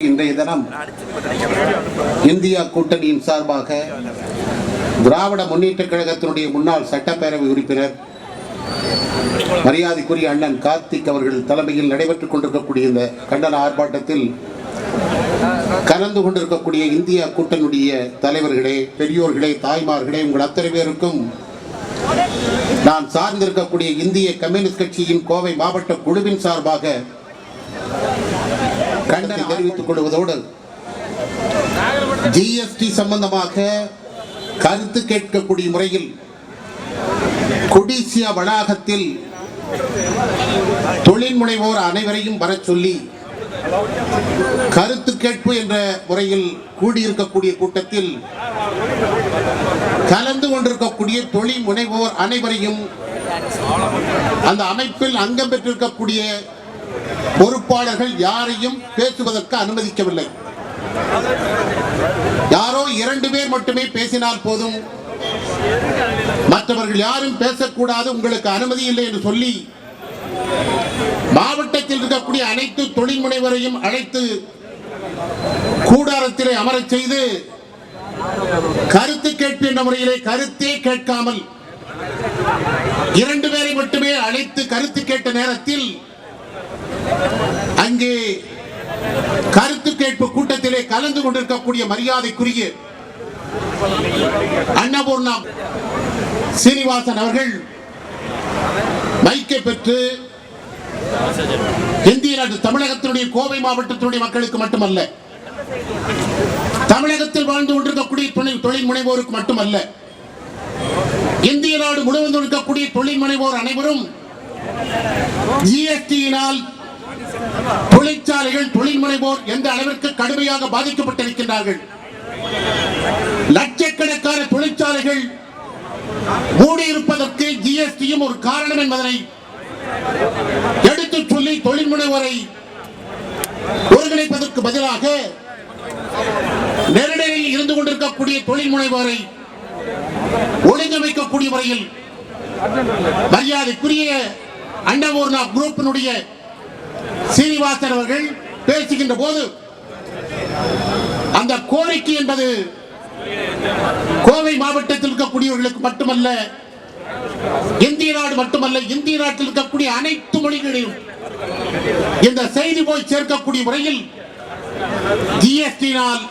இன்றைய தினம் இந்தியா கூட்டணியின் சார்பாக திராவிட முன்னேற்ற கழகத்தினுடைய முன்னாள் சட்டப்பேரவை உறுப்பினர் மரியாதைக்குரிய அண்ணன் கார்த்திக் அவர்கள் தலைமையில் நடைபெற்றுக் கொண்டிருக்கக்கூடிய இந்த கண்டன ஆர்ப்பாட்டத்தில் கலந்து கொண்டிருக்கக்கூடிய இந்தியா கூட்டணியுடைய தலைவர்களே பெரியோர்களே தாய்மார்களே உங்கள் அத்தனை பேருக்கும் நான் சார்ந்திருக்கக்கூடிய இந்திய கம்யூனிஸ்ட் கட்சியின் கோவை மாவட்ட குழுவின் சார்பாக அறிவித்துக் கொள்வதோடு ஜிஎஸ்டி சம்பந்தமாக கருத்து கேட்கக்கூடிய முறையில் கொடிசியா வளாகத்தில் தொழில் முனைவோர் அனைவரையும் வர சொல்லி கருத்து கேட்பு என்ற முறையில் கூடியிருக்கக்கூடிய கூட்டத்தில் கலந்து கொண்டிருக்கக்கூடிய தொழில் முனைவோர் அனைவரையும் அந்த அமைப்பில் அங்கம் பெற்றிருக்கக்கூடிய பொறுப்பாளர்கள் யாரையும் பேசுவதற்கு அனுமதிக்கவில்லை. யாரோ இரண்டு பேர் மட்டுமே பேசினால் போதும். மற்றவர்கள் யாரும் பேசக்கூடாது உங்களுக்கு அனுமதி இல்லை என்று சொல்லி மாவட்டத்தில் இருக்கக்கூடிய அனைத்து தொழில் முனைவரையும் அழைத்து கூடாரத்திலே அமரச் செய்து கருத்து கேட்பு என்ற முறையிலே கருத்தே கேட்காமல் இரண்டு பேரை மட்டுமே அழைத்து கருத்து கேட்ட நேரத்தில் அங்கே கருத்து கேட்பு கூட்டத்திலே கலந்து கொண்டிருக்கக்கூடிய மரியாதைக்குரிய அன்னபூர்ணா சீனிவாசன் அவர்கள் மைக்கை பெற்று இந்திய நாட்டு தமிழகத்தினுடைய கோவை மாவட்டத்தினுடைய மக்களுக்கு மட்டுமல்ல தமிழகத்தில் வாழ்ந்து கொண்டிருக்கக்கூடிய துணை தொழில் முனைவோருக்கு மட்டுமல்ல இந்திய நாடு முழுவதும் இருக்கக்கூடிய தொழில் முனைவோர் அனைவரும் ஜிஎஸ்டியினால் தொழிற்சாலைகள் தொழில் முனைவோர் எந்த அளவிற்கு கடுமையாக பாதிக்கப்பட்டிருக்கின்றார்கள்? லட்சக்கணக்கான தொழிற்சாலைகள் மூடியிருப்பதற்கு ஜிஎஸ்டியும் ஒரு காரணம் என்பதனை எடுத்துச் சொல்லி தொழில் முனைவோரை ஒருங்கிணைப்பதற்கு பதிலாக நெருடலில் இருந்து கொண்டிருக்கக்கூடிய தொழில் முனைவோரை ஒழுங்கமைக்கக்கூடிய முறையில் மரியாதைக்குரிய அண்டபூர்ணா குரூப்பினுடைய சீனிவாசன் அவர்கள் பேசுகின்ற போது அந்த கோரிக்கை என்பது கோவை மாவட்டத்தில் இருக்கக்கூடியவர்களுக்கு மட்டுமல்ல இந்திய நாடு மட்டுமல்ல இந்திய நாட்டில் இருக்கக்கூடிய அனைத்து மொழிகளிலும் இந்த செய்தி போய் சேர்க்கக்கூடிய முறையில் ஜிஎஸ்டியினால்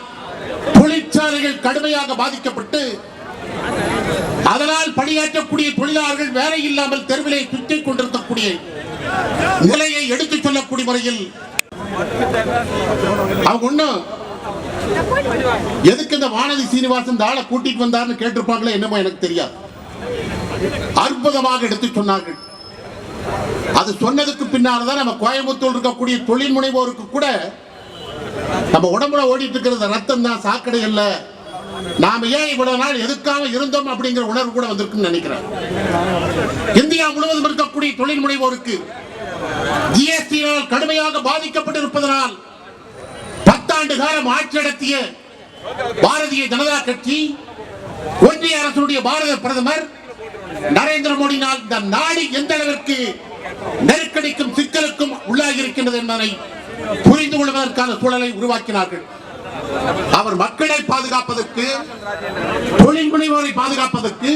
தொழிற்சாலைகள் கடுமையாக பாதிக்கப்பட்டு அதனால் பணியாற்றக்கூடிய தொழிலாளர்கள் வேலை இல்லாமல் தெருவிலே சுற்றிக் கொண்டிருக்கக்கூடிய நிலையை எடுத்துச் சொல்லக்கூடிய முறையில் அவங்க ஒண்ணும் எதுக்கு இந்த வானதி சீனிவாசன் இந்த கூட்டிட்டு வந்தார்னு கேட்டிருப்பாங்களே என்னமோ எனக்கு தெரியாது. அற்புதமாக எடுத்து சொன்னார்கள். அது சொன்னதுக்கு பின்னால்தான் நம்ம கோயம்புத்தூர் இருக்கக்கூடிய தொழில் முனைவோருக்கு கூட நம்ம உடம்புல ஓடிட்டு இருக்கிறது ரத்தம் தான் சாக்கடை இல்லை நாம ஏன் இவ்வளவு நாள் எதுக்காம இருந்தோம் அப்படிங்கிற உணர்வு கூட வந்திருக்குன்னு நினைக்கிறேன். இந்தியா முழுவதும் இருக்கக்கூடிய தொழில் முனைவோருக்கு ஜிஎஸ்டியினால் கடுமையாக பாதிக்கப்பட்டிருப்பதனால் பத்தாண்டு காலம் ஆட்சி நடத்திய பாரதிய ஜனதா கட்சி ஒன்றிய அரசுடைய பாரத பிரதமர் நரேந்திர மோடினால் இந்த நாடு எந்த அளவிற்கு நெருக்கடிக்கும் சிக்கலுக்கும் உள்ளாகி இருக்கின்றது என்பதை புரிந்து கொள்வதற்கான சூழலை உருவாக்கினார்கள். அவர் மக்களை பாதுகாப்பதற்கு தொழில் முனைவோரை பாதுகாப்பதற்கு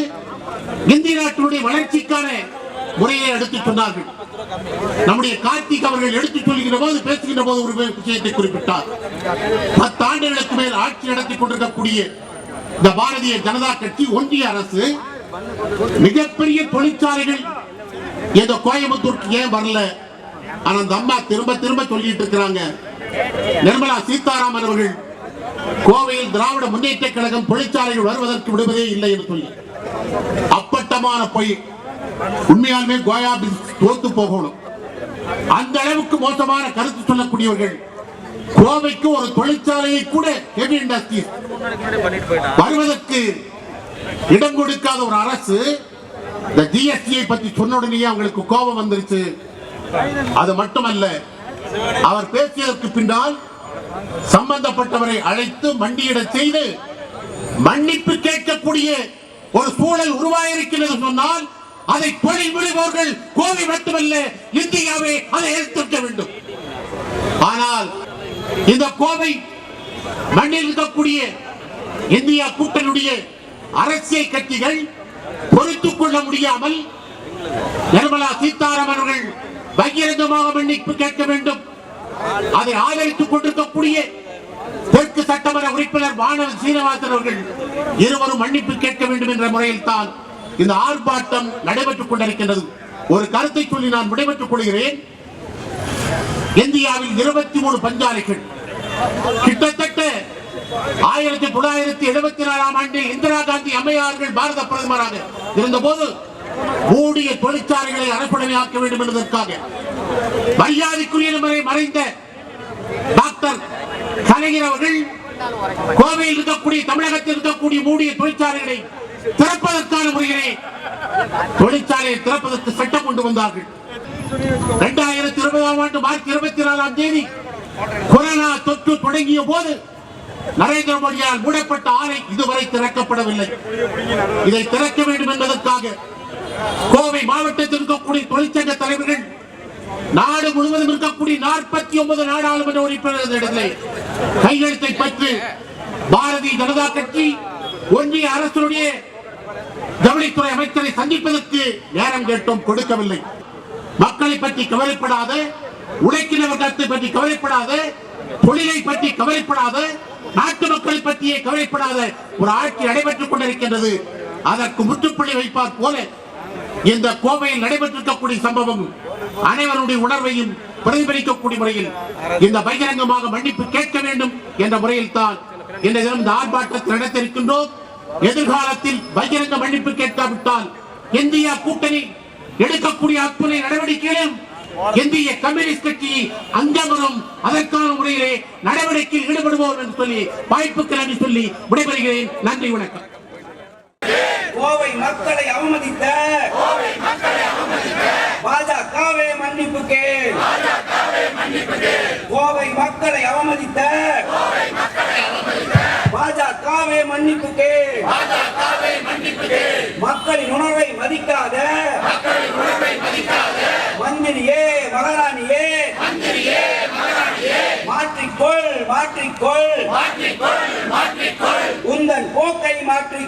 இந்திய நாட்டினுடைய வளர்ச்சிக்கான முறையை எடுத்துச் சொன்னார்கள். நம்முடைய கார்த்திக் அவர்கள் எடுத்துச் சொல்கிற போது பேசுகின்ற போது ஒரு விஷயத்தை குறிப்பிட்டார். பத்து ஆண்டுகளுக்கு மேல் ஆட்சி நடத்தி கொண்டிருக்கக்கூடிய இந்த பாரதிய ஜனதா கட்சி ஒன்றிய அரசு மிகப்பெரிய தொழிற்சாலைகள் ஏதோ கோயம்புத்தூருக்கு ஏன் வரல? ஆனா அந்த அம்மா திரும்ப திரும்ப சொல்லிட்டு இருக்கிறாங்க. நிர்மலா சீதாராமன் அவர்கள் கோவையில் திராவிட முன்னேற்ற கழகம் தொழிற்சாலைகள் வருவதற்கு விடுவதே இல்லை என்று சொல்லி. அப்பட்டமான பொய். உண்மையாலுமே கோயா தோத்து போகணும். அந்த அளவுக்கு மோசமான கருத்து சொல்லக்கூடியவர்கள். கோவைக்கு ஒரு தொழிற்சாலையை கூட ஹெவி இண்டஸ்ட்ரி வருவதற்கு இடம் கொடுக்காத ஒரு அரசு இந்த ஜிஎஸ்டியை பத்தி சொன்ன உடனேயே அவங்களுக்கு கோபம் வந்துருச்சு. அது மட்டுமல்ல அவர் பேசியதற்கு பின்னால் சம்பந்தப்பட்டவரை அழைத்து மண்டியிட செய்து மன்னிப்பு கேட்கக்கூடிய ஒரு சூழல் உருவாயிருக்கிறது சொன்னால் அதை தொழில் முனைவோர்கள் கோவை மட்டுமல்ல இந்தியாவே அதை எடுத்துக்க வேண்டும். ஆனால் இந்த கோவை மண்ணில் இருக்கக்கூடிய இந்தியா கூட்டணியுடைய அரசியல் கட்சிகள் பொறுத்துக் கொள்ள முடியாமல் நிர்மலா சீதாராமன் அவர்கள் பகிரங்கமாக மன்னிப்பு கேட்க வேண்டும். அதை ஆதரித்துக் கொண்டிருக்கக்கூடிய தெற்கு சட்டமன்ற உறுப்பினர் வானல் சீனிவாசன் அவர்கள் இருவரும் மன்னிப்பு கேட்க வேண்டும் என்ற முறையில் தான் இந்த ஆர்ப்பாட்டம் நடைபெற்றுக் கொண்டிருக்கின்றது. ஒரு கருத்தை சொல்லி நான் விடைபெற்றுக் கொள்கிறேன். இந்தியாவில் இருபத்தி மூணு பஞ்சாலைகள். கிட்டத்தட்ட ஆயிரத்தி தொள்ளாயிரத்தி எழுபத்தி நாலாம் ஆண்டில் இந்திரா காந்தி அம்மையார்கள் பாரத பிரதமராக இருந்தபோது மூடிய தொழிற்சாலைகளை அரசுடைமையாக்க வேண்டும் என்பதற்காக மரியாதைக்குரிய முறை மறைந்த டாக்டர் கலைஞர் அவர்கள் கோவையில் இருக்கக்கூடிய தமிழகத்தில் இருக்கக்கூடிய மூடிய தொழிற்சாலைகளை திறப்பதற்கான முறையிலே தொழிற்சாலையை திறப்பதற்கு சட்டம் கொண்டு வந்தார்கள். இரண்டாயிரத்தி இருபதாம் ஆண்டு மார்ச் இருபத்தி நாலாம் தேதி கொரோனா தொற்று தொடங்கிய போது நரேந்திர மோடியால் மூடப்பட்ட ஆலை இதுவரை திறக்கப்படவில்லை. இதை திறக்க வேண்டும் என்பதற்காக கோவை மாவட்டத்தில் இருக்கக்கூடிய தொழிற்சங்க தலைவர்கள் நாடு முழுவதும் இருக்கக்கூடிய நாற்பத்தி ஒன்பது நாடாளுமன்ற உறுப்பினர்களிடத்திலே கையெழுத்தை பெற்று பாரதிய ஜனதா கட்சி ஒன்றிய அரசுடைய ஜவுளித்துறை அமைச்சரை சந்திப்பதற்கு நேரம் கேட்டோம் கொடுக்கவில்லை. மக்களை பற்றி கவலைப்படாத உழைக்கிறவர்களை பற்றி கவலைப்படாத தொழிலை பற்றி கவலைப்படாத நாட்டு மக்களை பற்றியே கவலைப்படாத ஒரு ஆட்சி நடைபெற்றுக் கொண்டிருக்கின்றது. அதற்கு முற்றுப்புள்ளி வைப்பார் போல இந்த கோவையில் நடைபெற்றிருக்கக்கூடிய சம்பவம் அனைவருடைய உணர்வையும் பிரதிபலிக்கக்கூடிய முறையில் இந்த பகிரங்கமாக மன்னிப்பு கேட்க வேண்டும் என்ற முறையில் தான் இந்த தினம் இந்த ஆர்ப்பாட்டத்தில் நடத்திருக்கின்றோம் எதிர்காலத்தில் பகிரங்க மன்னிப்பு கேட்காவிட்டால் இந்தியா கூட்டணி எடுக்கக்கூடிய அத்துணை நடவடிக்கையிலும் இந்திய கம்யூனிஸ்ட் கட்சி அங்கமரும் அதற்கான முறையிலே நடவடிக்கையில் ஈடுபடுவோம் என்று சொல்லி வாய்ப்புகள் என்று சொல்லி விடைபெறுகிறேன். நன்றி வணக்கம். கோவை மக்களை அவமதித்த பாஜகவே மன்னிப்பு கோவை மக்களை அவமதித்த பாஜகவே மன்னிப்பு கேள் மக்களின் உணர்வை மதிக்காத மந்திரியே மகாராணியே. மாற்றிக்கொள் மாற்றிக்கொள். போக்கை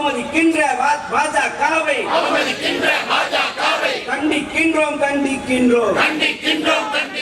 அவமதிக்கின்ற பாஜகவை கண்டிக்கின்றோம் கண்டிக்கின்றோம். கண்டிக்கின்றோம் கண்டிக்கின்றோம்.